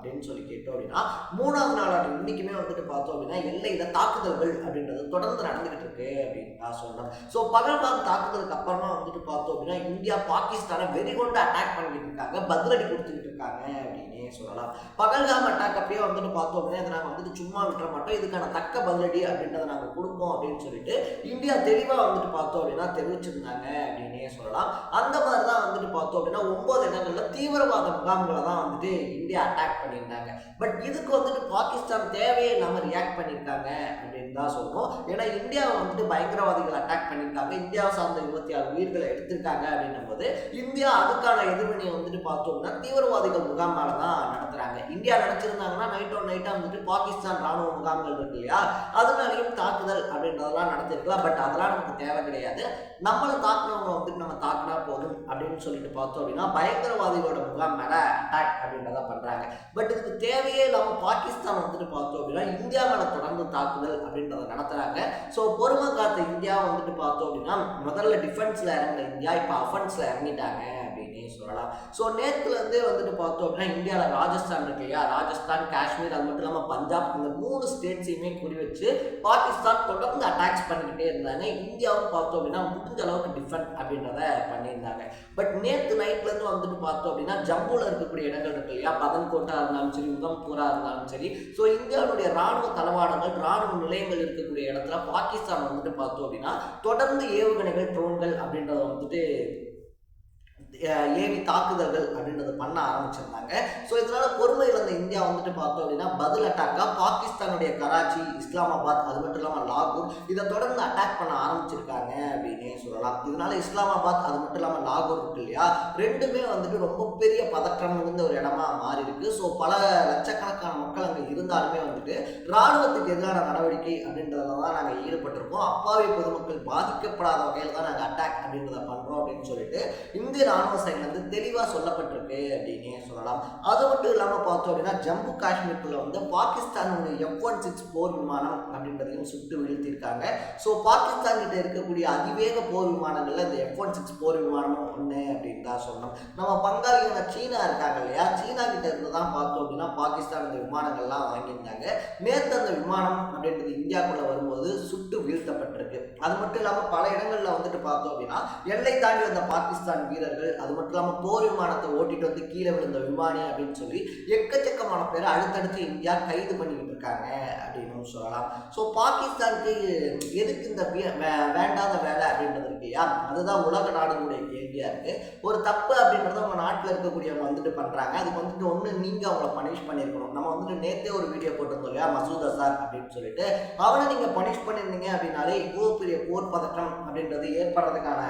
அப்படின்னு சொல்லி கேட்டோம் அப்படின்னா மூணாவது நாளாக இன்னைக்குமே வந்துட்டு பார்த்தோம் அப்படின்னா எல்லையில தாக்குதல்கள் அப்படின்றது தொடர்ந்து நடந்துகிட்டு இருக்கு அப்படின்னு தான் ஸோ பகல்காம் தாக்குதலுக்கு அப்புறமா வந்துட்டு பார்த்தோம் அப்படின்னா இந்தியா பாகிஸ்தானை வெறிகொண்டு அட்டாக் பண்ணிட்டு இருக்காங்க பதிலடி கொடுத்துக்கிட்டு இருக்காங்க அப்படின்னு சொல்லலாம். பகல்காம் அட்டாக் அப்படியே வந்துட்டு பார்த்தோம் அப்படின்னா இதை நாங்கள் வந்துட்டு சும்மா விட்டுற மாட்டோம். இதுக்கான தக்க பதிலடி அப்படின்றத நாங்கள் கொடுப்போம் அப்படின்னு சொல்லிட்டு இந்தியா தெளிவாக வந்துட்டு பார்த்தோம் அப்படின்னா தெரிவிச்சிருந்தாங்க அப்படின்னே சொல்லலாம். அந்த மாதிரி தான் வந்துட்டு பார்த்தோம் அப்படின்னா ஒன்பது இடங்கள்ல தீவிரவாத முகாம்களை தான் வந்துட்டு இந்தியா அட்டாக் பண்ணியிருந்தாங்க. பட் இதுக்கு வந்துட்டு பாகிஸ்தான் தேவையே இல்லாமல் ரியாக்ட் பண்ணியிருக்காங்க அப்படின்னு தான் சொல்லணும் ஏன்னா இந்தியாவை வந்துட்டு பயங்கரவாதிகள் அட்டாக் பண்ணியிருக்காங்க. இந்தியாவை சார்ந்த இருபத்தி ஆறு உயிர்களை எடுத்திருக்காங்க அப்படின்னும் போது இந்தியா அதுக்கான எதிர்வினையை வந்துட்டு பார்த்தோம்னா தீவிரவாதிகள் முகாமால தான் இந்தியா நினைச்சிருந்தாங்கன்னா நைட் ஒன் நைட்டாக வந்துட்டு பாகிஸ்தான் ராணுவ முகாம்கள் இருக்கு இல்லையா? அதனாலையும் தாக்குதல் அப்படின்றதெல்லாம் நடத்திருக்கலாம். பட் அதெல்லாம் நமக்கு தேவை கிடையாது. நம்மளை தாக்குனவங்க வந்துட்டு நம்ம தாக்குனா போதும் அப்படின்னு சொல்லிட்டு பார்த்தோம் அப்படின்னா பயங்கரவாதிகளோட முகாம் மேலே அட்டாக் அப்படின்றத பண்ணுறாங்க பட் இதுக்கு தேவையே இல்லாமல் பாகிஸ்தான் வந்துட்டு பார்த்தோம் அப்படின்னா இந்தியா மேலே தொடர்ந்து தாக்குதல் அப்படின்றத நடத்துகிறாங்க ஸோ பொறுமை காத்த இந்தியா வந்துட்டு பார்த்தோம் அப்படின்னா முதல்ல டிஃபென்ஸில் இறங்கின இந்தியா இப்போ அஃபென்ஸில் இறங்கிட்டாங்க. ஸோ நேற்றுலேருந்தே வந்துட்டு பார்த்தோம் அப்படின்னா இந்தியாவில் ராஜஸ்தான் இருக்கு இல்லையா? ராஜஸ்தான் காஷ்மீர் அது மட்டும் இல்லாமல் பஞ்சாப் இந்த மூணு ஸ்டேட்ஸையுமே குறி வச்சு பாகிஸ்தான் தொடர்ந்து அட்டாக்ஸ் பண்ணிக்கிட்டே இருந்தாங்க. இந்தியாவும் பார்த்தோம் அப்படின்னா முடிஞ்ச அளவுக்கு டிஃபெண்ட் அப்படின்றத பண்ணியிருந்தாங்க. பட் நேற்று நைட்லேருந்து வந்துட்டு பார்த்தோம் அப்படின்னா ஜம்முவில் இருக்கக்கூடிய இடங்கள் இருக்கு இல்லையா? பதன்கோட்டா இருந்தாலும் சரி உதம்பூரா இருந்தாலும் சரி. ஸோ இந்தியாவுடைய ராணுவ தளவாடங்கள் ராணுவ நிலையங்கள் இருக்கக்கூடிய இடத்துல பாகிஸ்தான் வந்துட்டு பார்த்தோம் அப்படின்னா தொடர்ந்து ஏவுகணைகள் ட்ரோன்கள் அப்படின்றத வந்துட்டு ஏவி தாக்குதல்கள் அப்படின்றத பண்ண ஆரம்பிச்சிருந்தாங்க. ஸோ இதனால பொறுமை இழந்த இந்தியா வந்துட்டு பார்த்தோம் அப்படின்னா பதில் அட்டாக்காக பாகிஸ்தானுடைய கராச்சி இஸ்லாமாபாத் அது மட்டும் இல்லாமல் லாகூர் இதை தொடர்ந்து அட்டாக் பண்ண ஆரம்பிச்சிருக்காங்க அப்படின்னே சொல்லலாம். இதனால இஸ்லாமாபாத் அது மட்டும் இல்லாமல் லாகூர் இருக்கு இல்லையா? ரெண்டுமே வந்துட்டு ரொம்ப பெரிய பதற்றம் இருந்த ஒரு இடமா மாறி இருக்கு ஸோ பல லட்சக்கணக்கான மக்கள் அங்கே இருந்தாலுமே வந்துட்டு ராணுவத்துக்கு எதிரான நடவடிக்கை அப்படின்றதுல தான் நாங்கள் ஈடுபட்டிருக்கோம். அப்பாவி பொதுமக்கள் பாதிக்கப்படாத வகையில் தான் நாங்கள் அட்டாக் அப்படின்றத பண்ணுறோம் அப்படின்னு சொல்லிட்டு இந்திய ராணுவ சைட்ல இருந்து தெளிவாக சொல்லப்பட்டிருக்கு அப்படின்னு சொல்லலாம். அது மட்டும் இல்லாமல் பார்த்தோம் அப்படின்னா ஜம்மு காஷ்மீருக்குள்ள வந்து பாகிஸ்தானுடைய எஃப் ஒன் சிக்ஸ் போர் விமானம் அப்படின்றதையும் சுட்டு வீழ்த்தியிருக்காங்க. ஸோ பாகிஸ்தான் கிட்ட இருக்கக்கூடிய அதிவேக போர் விமானங்கள்ல இந்த எஃப் ஒன் சிக்ஸ் போர் விமானமும் ஒன்று அப்படின்னு தான் சொன்னோம் நம்ம பங்காளியான சீனா இருக்காங்க இல்லையா? சீனா கிட்ட இருந்து தான் பார்த்தோம் அப்படின்னா பாகிஸ்தான் இந்த விமானங்கள்லாம் வாங்கியிருந்தாங்க. நேற்று அந்த விமானம் அப்படின்றது இந்தியாக்குள்ள வரும்போது வீழ்த்தப்பட்டிருக்கு. அது மட்டும் இல்லாமல் பல இடங்களில் வந்துட்டு பார்த்தோம் அப்படின்னா எல்லை தாண்டி வந்த பாகிஸ்தான் வீரர்கள் அது மட்டும் இல்லாமல் போர் விமானத்தை ஓட்டிட்டு வந்து கீழே விழுந்த விமானி அப்படின்னு சொல்லி எக்கச்சக்கமான பேரை அடுத்தடுத்து இந்தியா கைது பண்ணிக்கிட்டு இருக்காங்க அப்படின்னு சொல்லலாம். ஸோ பாகிஸ்தானுக்கு எதுக்கு இந்த வேண்டாத வேலை அப்படின்றது இருக்கையா அதுதான் உலக நாடுகளுடைய கேள்வியாக இருக்கு. ஒரு தப்பு அப்படின்றத நம்ம நாட்டில் இருக்கக்கூடியவங்க வந்துட்டு பண்ணுறாங்க அதுக்கு வந்துட்டு ஒன்று நீங்கள் அவங்கள பனிஷ் பண்ணியிருக்கணும். நம்ம வந்துட்டு நேற்றே ஒரு வீடியோ போட்டிருந்தோம் இல்லையா மசூத் அசார் அப்படின்னு சொல்லிட்டு. அவனை நீங்கள் பனிஷ் பண்ணியிருந்தீங்க அப்படின்னாலே இவ்வளோ பெரிய போர் பதற்றம் அப்படின்றது ஏற்படுறதுக்கான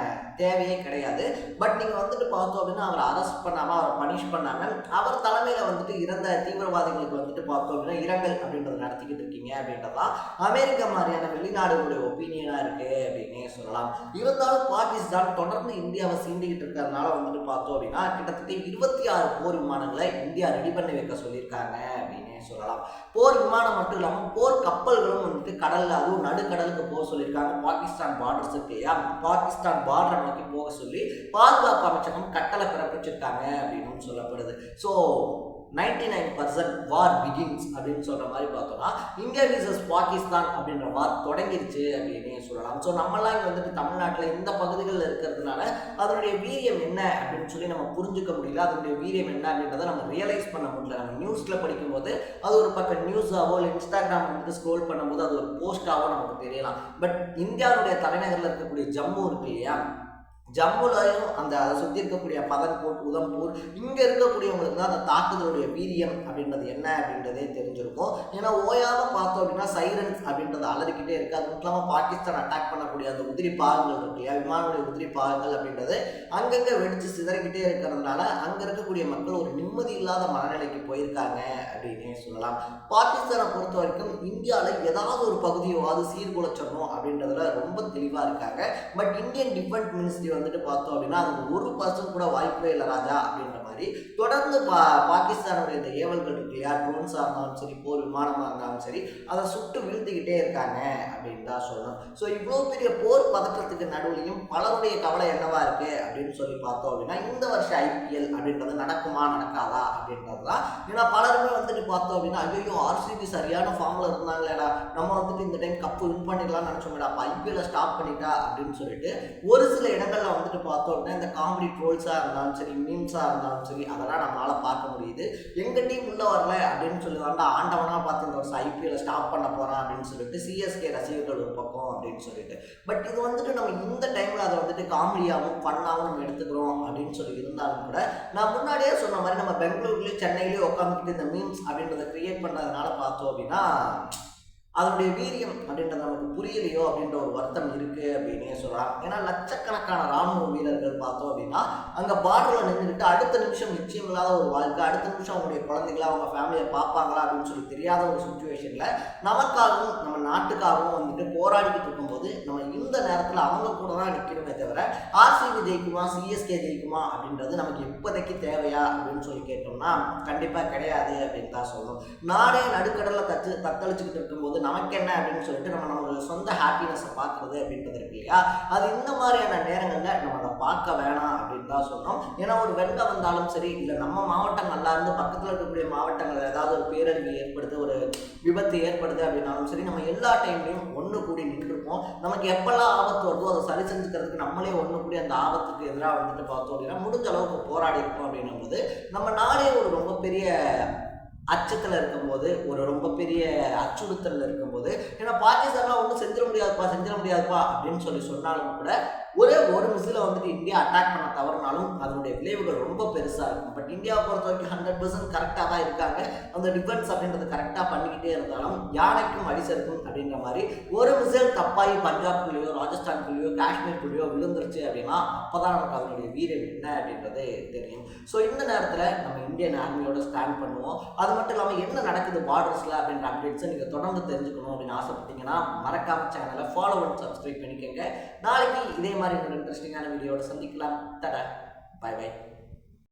தேவையே கிடையாது. பட் நீங்கள் வந்துட்டு பார்த்தோம் அப்படின்னா அவரை அரெஸ்ட் பண்ணாமல் அவரை பனிஷ் பண்ணாமல் அவர் தலைமையில் வந்துட்டு இறந்த தீவிரவாதிகளுக்கு வந்துட்டு பார்த்தோம் அப்படின்னா இரங்கல் அப்படின்றத நடத்திக்கிட்டு அப்படின்றதான் அமெரிக்கா மாதிரியான வெளிநாடுகளுடைய ஒப்பீனியனா இருக்கு அப்படின்னே சொல்லலாம். இருந்தாலும் பாகிஸ்தான் தொடர்ந்து இந்தியாவை சீண்டிக்கிட்டு இருக்கிறதுனால வந்துட்டு பார்த்தோம் அப்படின்னா கிட்டத்தட்ட இருபத்தி ஆறு போர் விமானங்களை இந்தியா ரெடி பண்ணி வைக்க சொல்லியிருக்காங்க அப்படின்னே சொல்லலாம். போர் விமானம் மட்டும் இல்லாமல் போர் கப்பல்களும் வந்துட்டு கடலில் அதுவும் நடுக்கடலுக்கு போக சொல்லியிருக்காங்க. பாகிஸ்தான் பார்டர்ஸ் இருக்கு இல்லையா பாகிஸ்தான் பார்டர் நோக்கி போக சொல்லி பாதுகாப்பு அமைச்சகம் கட்டளை பிறப்பிச்சிருக்காங்க அப்படின்னு சொல்லப்படுது. So ninety nine percent war begins அப்படின்னு சொல்கிற மாதிரி பார்த்தோம்னா இந்தியா விசஸ் பாகிஸ்தான் அப்படின்ற வார் தொடங்கிருச்சு அப்படின்னு சொல்லலாம். ஸோ நம்மலாம் இங்கே வந்துட்டு தமிழ்நாட்டில் இந்த பகுதிகளில் இருக்கிறதுனால அதனுடைய வீரியம் என்ன அப்படின்னு சொல்லி நம்ம புரிஞ்சுக்க முடியல. அதனுடைய வீரியம் என்ன அப்படின்றத நம்ம ரியலைஸ் பண்ண முடியல. நம்ம நியூஸில் படிக்கும்போது அது ஒரு பக்கம் நியூஸாவோ இல்லை இன்ஸ்டாகிராம் வந்துட்டு ஸ்க்ரோல் பண்ணும்போது அது ஒரு போஸ்டாவோ நமக்கு தெரியலாம். பட் இந்தியாவுடைய தலைநகரில் இருக்கக்கூடிய ஜம்மு இருக்கு இல்லையா? ஜம்முலையும் அந்த அதை சுற்றி இருக்கக்கூடிய பதன்கோட் உதம்பூர் இங்கே இருக்கக்கூடியவங்களுக்கு தான் அந்த தாக்குதலுடைய வீரியம் அப்படின்றது என்ன அப்படின்றதே தெரிஞ்சிருக்கும். ஏன்னா ஓயாமல் பார்த்தோம் அப்படின்னா சைரன்ஸ் அப்படின்றது அலறிக்கிட்டே இருக்குது அது மட்டும் இல்லாமல் பாகிஸ்தான் அட்டாக் பண்ணக்கூடிய அந்த உதிரி பாகங்கள் இருக்கு இல்லையா? விமானுடைய உதிரி பாகங்கள் அப்படின்றது அங்கங்கே வெடித்து சிதறிக்கிட்டே இருக்கிறதுனால அங்கே இருக்கக்கூடிய மக்கள் ஒரு நிம்மதி இல்லாத மனநிலைக்கு போயிருக்காங்க அப்படின்னே சொல்லலாம். பாகிஸ்தானை பொறுத்த வரைக்கும் இந்தியாவில் ஏதாவது ஒரு பகுதியோவாது சீர்குலைச்சிடணும் அப்படின்றதுல ரொம்ப தெளிவாக இருக்காங்க. பட் இந்தியன் டிஃபென்ஸ் மினிஸ்ட்ரி வந்துட்டு பார்த்தோம் அப்படின்னா அது ஒரு பர்சன்ட் கூட வாய்ப்பே இல்லை ராஜா அப்படின்ற மாதிரி. தொடர்ந்து பா பாகிஸ்தானுடைய இந்த ஏவல்கள் இருக்கு இல்லையா? ட்ரோன்ஸாக இருந்தாலும் சரி போர் விமானமாக இருந்தாலும் சரி அதை சுட்டு வீழ்த்திக்கிட்டே இருக்காங்க அப்படின்னு தான் சொல்லணும். ஸோ இவ்வளோ பெரிய போர் பதற்றத்துக்கு நடுவுலையும் பலருடைய கவலை என்னவா இருக்கு அப்படின்னு சொல்லி பார்த்தோம் அப்படின்னா இந்த வருஷம் ஐபிஎல் அப்படின்றது நடக்குமா நடக்காதா அப்படின்றது தான். ஏன்னா பலருமே வந்துட்டு பார்த்தோம் அப்படின்னா ஐயோ ஆர்சிபி சரியான ஃபார்மில் இருந்தாங்களேடா. நம்ம வந்துட்டு இந்த டைம் கப்பு வின் பண்ணிடலாம்னு நினச்சோம்டா. அப்போ ஐபிஎல்ல ஸ்டாப் பண்ணிட்டா அப்படின்னு சொல்லிட்டு ஒரு சில இடங்கள்ல வந்துட்டு பார்த்தோம்னா இந்த காமெடி ட்ரோல்ஸாக இருந்தாலும் சரி மீம்ஸாக இருந்தாலும் சரி அதெல்லாம் நம்மளால் பார்க்க முடியுது. எங்கள் டீம் உள்ளே வரல அப்படின்னு சொல்லி தாண்டா ஆண்டவனாக பார்த்து இந்த வருஷம் ஐபிஎல் ஸ்டாப் பண்ண போகிறான் அப்படின்னு சொல்லிட்டு சிஎஸ்கே ரசிகர்கள் ஒரு பக்கம் அப்படின்னு சொல்லிட்டு. பட் இது வந்துட்டு நம்ம இந்த டைமில் அதை வந்துட்டு காமெடியாகவும் ஃபன்னாகவும் நம்ம எடுத்துக்கிறோம் அப்படின்னு சொல்லி இருந்தாலும் கூட நான் முன்னாடியே சொன்ன மாதிரி நம்ம பெங்களூர்லேயும் சென்னையிலேயும் உட்காந்துக்கிட்டு இந்த மீம்ஸ் அப்படின்றத கிரியேட் பண்ணுறதுனால பார்த்தோம் அப்படின்னா அதனுடைய வீரியம் அப்படின்றது நமக்கு புரியலையோ அப்படின்ற ஒரு வருத்தம் சொல்லலாம் ஏன்னா லட்சக்கணக்கான ராணுவ வீரர்கள் பார்த்தோம் அப்படின்னா அங்கே பார்டரில் நின்றுட்டு அடுத்த நிமிஷம் நிச்சயம் இல்லாத ஒரு வாழ்க்கை அடுத்த நிமிஷம் அவங்களுடைய குழந்தைகளை அவங்க ஃபேமிலியை பார்ப்பாங்களா அப்படின்னு சொல்லி தெரியாத ஒரு சுச்சுவேஷனில் நமக்காகவும் நம்ம நாட்டுக்காகவும் வந்துட்டு போராடிக்கிட்டு இருக்கும்போது நம்ம இந்த நேரத்தில் அவங்க கூட தான் நிற்கணுமே தவிர ஆர்சிபி ஜெயிக்குமா சிஎஸ்கே ஜெயிக்குமா அப்படின்றது நமக்கு இப்போதைக்கு தேவையா அப்படின்னு சொல்லி கேட்டோம்னா கண்டிப்பாக கிடையாது அப்படின்னு தான் சொல்லணும். நாடே நடுக்கடலில் தச்சு தத்தளிச்சுக்கிட்டு இருக்கும்போது நமக்கு என்ன அப்படின்னு சொல்லிட்டு நம்ம நம்மளோட சொந்த ஹாப்பினஸை பார்க்குறது அப்படின்றது இருக்கு இல்லையா? அது இந்த மாதிரியான நேரங்களில் நம்ம அதை பார்க்க வேணாம் அப்படின்னு தான் சொன்னோம் ஏன்னா ஒரு வெள்ளம் வந்தாலும் சரி இல்லை நம்ம மாவட்டம் நல்லா இருந்து பக்கத்தில் இருக்கக்கூடிய மாவட்டங்களில் ஏதாவது ஒரு பேரழிவு ஏற்படுது ஒரு விபத்து ஏற்படுது அப்படின்னாலும் சரி நம்ம எல்லா டைம்லையும் ஒன்று கூடி நின்றுருப்போம் நமக்கு எப்பெல்லாம் ஆபத்து வருதோ அதை சரி செஞ்சுக்கிறதுக்கு நம்மளே ஒன்று கூடி அந்த ஆபத்துக்கு எதிராக வந்துட்டு பார்த்தோம் அப்படின்னா முடிஞ்ச அளவுக்கு போராடி இருக்கோம் அப்படின்னும் போது நம்ம நாடே ஒரு ரொம்ப பெரிய அச்சத்தில் இருக்கும்போது ஒரு ரொம்ப பெரிய அச்சுறுத்தலில் இருக்கும்போது ஏன்னா பாகிஸ்தான்லாம் ஒன்றும் செஞ்சிட முடியாதுப்பா செஞ்சிட முடியாதுப்பா அப்படின்னு சொல்லி சொன்னாலும் கூட ஒரே ஒரு மிஸ்ஸில் வந்துட்டு இந்தியா அட்டாக் பண்ண தவறினாலும் அதனுடைய விளைவுகள் ரொம்ப பெருசாக இருக்கும். பட் இந்தியாவை பொறுத்த வரைக்கும் ஹண்ட்ரட் பர்சன்ட் கரெக்டாக தான் இருக்காங்க. அந்த டிஃபென்ஸ் அப்படின்றது கரெக்டாக பண்ணிக்கிட்டே இருந்தாலும் யானைக்கும் அடிசருக்கும் அப்படின்ற மாதிரி ஒரு மிசைல் தப்பாகி பஞ்சாப்குள்ளேயோ ராஜஸ்தான்குள்ளேயோ காஷ்மீர்குள்ளேயோ விழுந்துருச்சு அப்படின்னா அப்போ தான் நமக்கு அதனுடைய வீரம் என்ன அப்படின்றது தெரியும். ஸோ இந்த நேரத்தில் நம்ம இந்தியன் ஆர்மியோட ஸ்டாண்ட் பண்ணுவோம். அது மட்டும் இல்லாமல் என்ன நடக்குது பார்டர்ஸில் அப்படின்ற அப்டேட்ஸை நீங்கள் தொடர்ந்து தெரிஞ்சுக்கணும் அப்படின்னு ஆசைப்பட்டீங்கன்னா மறக்காம சேனலை ஃபாலோ அண்ட் சப்ஸ்கிரைப் பண்ணிக்கோங்க. நாளைக்கு இதே மாதிரி ஒரு இன்ட்ரெஸ்டிங்கான வீடியோட சந்திக்கலாம். தட பை பை